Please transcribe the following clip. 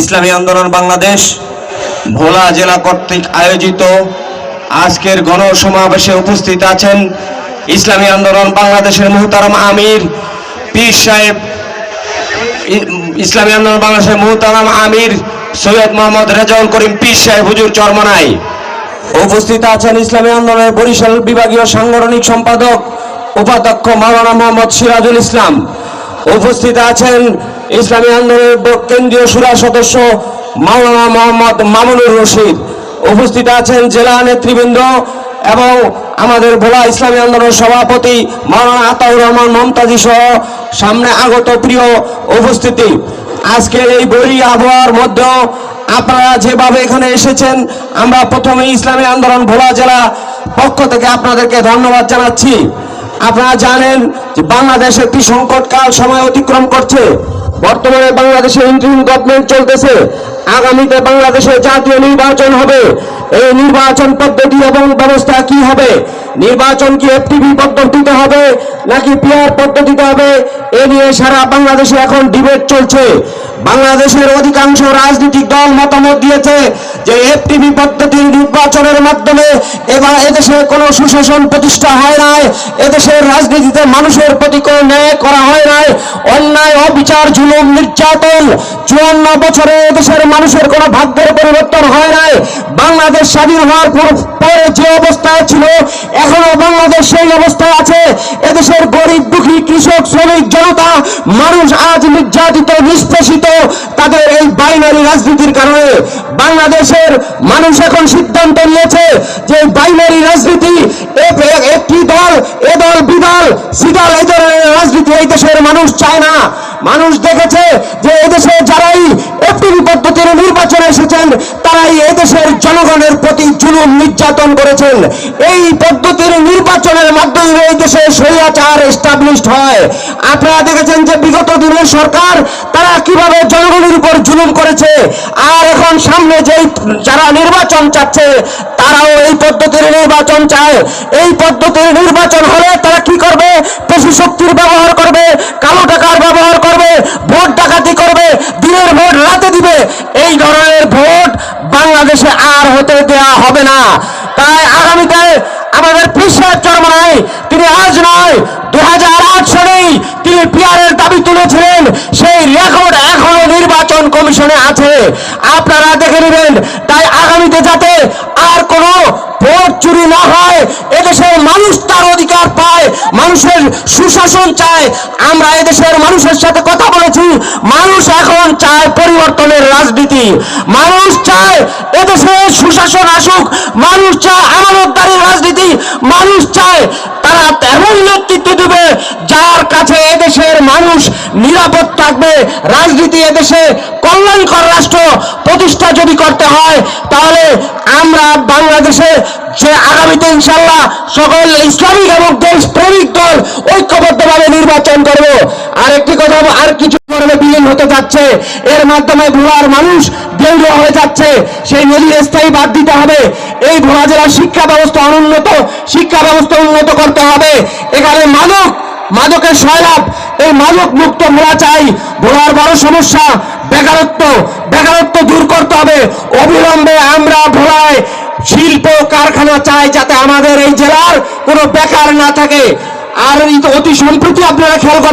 ইসলামী আন্দোলন বাংলাদেশ, ভোলা জেলা কর্তৃক আয়োজিত আজকের গণসমাবেশে উপস্থিত আছেন ইসলামী আন্দোলন বাংলাদেশের মুহতারাম আমির, পীর সাহেব ইসলামী আন্দোলন বাংলাদেশের মুহতারাম আমির, সৈয়দ মোহাম্মদ রেজাউল করিম পীর সাহেব হুজুর চরমনাই উপস্থিত আছেন ইসলামী আন্দোলনের বরিশাল বিভাগীয় সাংগঠনিক সম্পাদক, উপাধ্যক্ষ মাওলানা মোহাম্মদ সিরাজুল ইসলাম। উপস্থিত আছেন ইসলামী আন্দোলনের কেন্দ্রীয় সুরা সদস্য মাওলানা মোহাম্মদ মামুনুর রশিদ। উপস্থিত আছেন জেলা নেতৃবৃন্দ এবং আমাদের ভোলা ইসলামী আন্দোলনের সভাপতি মাওলানা আতাউর রহমান মমতাজি সহ সামনে আগত প্রিয় উপস্থিতি। আজকের এই বই আবহাওয়ার মধ্যেও আপনারা যেভাবে এখানে এসেছেন, আমরা প্রথমে ইসলামী আন্দোলন ভোলা জেলা পক্ষ থেকে আপনাদেরকে ধন্যবাদ জানাচ্ছি। আপনারা জানেন যে বাংলাদেশ একটি সংকটকাল সময় অতিক্রম করছে। বর্তমানে বাংলাদেশে ইন্টারিম গভর্নমেন্ট চলতেছে। আগামীতে বাংলাদেশে জাতীয় নির্বাচন হবে। এই নির্বাচন পদ্ধতি এবং ব্যবস্থা কি হবে? নির্বাচন কি এফটিভি পদ্ধতিতে হবে নাকি পিআর পদ্ধতিতে হবে? এ নিয়ে সারা বাংলাদেশে এখন ডিবেট চলছে। বাংলাদেশের অধিকাংশ রাজনৈতিক দল মতামত দিয়েছে যে এফটিভি পদ্ধতির নির্বাচনের মাধ্যমে এবার এদেশে কোনো সুশাসন প্রতিষ্ঠা হয় নাই, এদেশের রাজনীতিতে মানুষের প্রতি কোনো ন্যায় করা হয় নাই অন্যায় অবিচার জুলুম, নির্যাতন, চুয়ান্ন বছরে এদেশের মানুষের কোনো ভাগ্যের পরিবর্তন হয় নাই। বাংলাদেশ স্বাধীন হওয়ার পর- যে অবস্থায় ছিল, এখনও বাংলাদেশ সেই অবস্থায় আছে। এদেশের গরিব, দুঃখী, কৃষক, শ্রমিক, জনতা, মানুষ আজ নির্যাতিত, নিষ্পেষিত তাদের এই বাইনারি রাজনীতির কারণে। বাংলাদেশের মানুষ এখন সিদ্ধান্ত নিয়েছে যে বাইনারি রাজনীতি একটি দল, এ দল বিদল সিদল এই ধরনের রাজনীতি এই দেশের মানুষ চায় না। মানুষ দেখেছে যে এদেশে যারাই এফটিভি পদ্ধতির নির্বাচনে এসেছেন, তারাই এদেশের জনগণের প্রতি জুলুম নির্যাতন করেছেন। এই পদ্ধতির নির্বাচনের মাধ্যমে এই দেশে স্বৈরাচার এস্টাবলিশড হয়। আপনারা দেখেছেন যে বিগত দিনের সরকার, তারা কীভাবে জনগণের উপর জুলুম করেছে, আর এখন সামনে যেই যারা নির্বাচন চাচ্ছে, তারাও এই পদ্ধতির নির্বাচন চায়। এই পদ্ধতির নির্বাচন হলে তারা কি করবে? পেশি শক্তির ব্যবহার করবে, কালো টাকার ব্যবহার করবে ভোট ডাকাতি করবে দিনের ভোট রাতে দিবে এই ধরনের ভোট বাংলাদেশে আর হতে দেয়া হবে না। তাই আগামীতে আমাদের পিসার নাই, তিনি আজ নয় দু হাজার আট সালেই তিনি পিয়ারের দাবি তুলেছিলেন, সেই রেকর্ড এখনও নির্বাচন কমিশনে আছে। আপনারা দেখে নেবেন, তাই আগামীতে যাতে আর কোনো ভোট চুরি না হয় এদেশের মানুষ তার অধিকার পায় মানুষের সুশাসন চায়, আমরা এদেশের মানুষের সাথে কথা বলেছি। মানুষ এখন চায় পরিবর্তনের রাজনীতি। মানুষ চায় এদেশে সুশাসন আসুক। মানুষ চায় আমানতদারি রাজনীতি। মানুষ চায় তারা তেমন নেতৃত্ব দেবে, যার কাছে এদেশের মানুষ নিরাপদ থাকবে। রাজনীতি এদেশে কল্যাণকর রাষ্ট্র প্রতিষ্ঠা যদি করতে হয়, তাহলে আমরা বাংলাদেশে যে আগামীতে ইনশাল্লাহ সকল ইসলামিক এবং দেশ প্রেমিক দল ঐক্যবদ্ধভাবে নির্বাচন করব। আর একটি কথা, আর কিছু করবে বিলীন হতে যাচ্ছে। এর মাধ্যমে ভোলার মানুষ দেউলিয়া হয়ে যাচ্ছে। সেই নদীর স্থায়ী বাদ দিতে হবে। এই ভোলা জেলার শিক্ষা ব্যবস্থা অনুন্নত, শিক্ষা ব্যবস্থা উন্নত করতে হবে। এখানে মাদক, মাদকের সয়লাভ এই মাদক মুক্ত ভোলা চাই। ভোলার বড় সমস্যা, বেকারত্ব বেকারত্ব দূর করতে হবে। অবিলম্বে আমরা ভোলায় শিল্প কারখানা চাই যাতে আমাদের এই জেলার কোনো বেকার না থাকে। আর অতি সম্প্রতি আপনারা খেয়াল করেন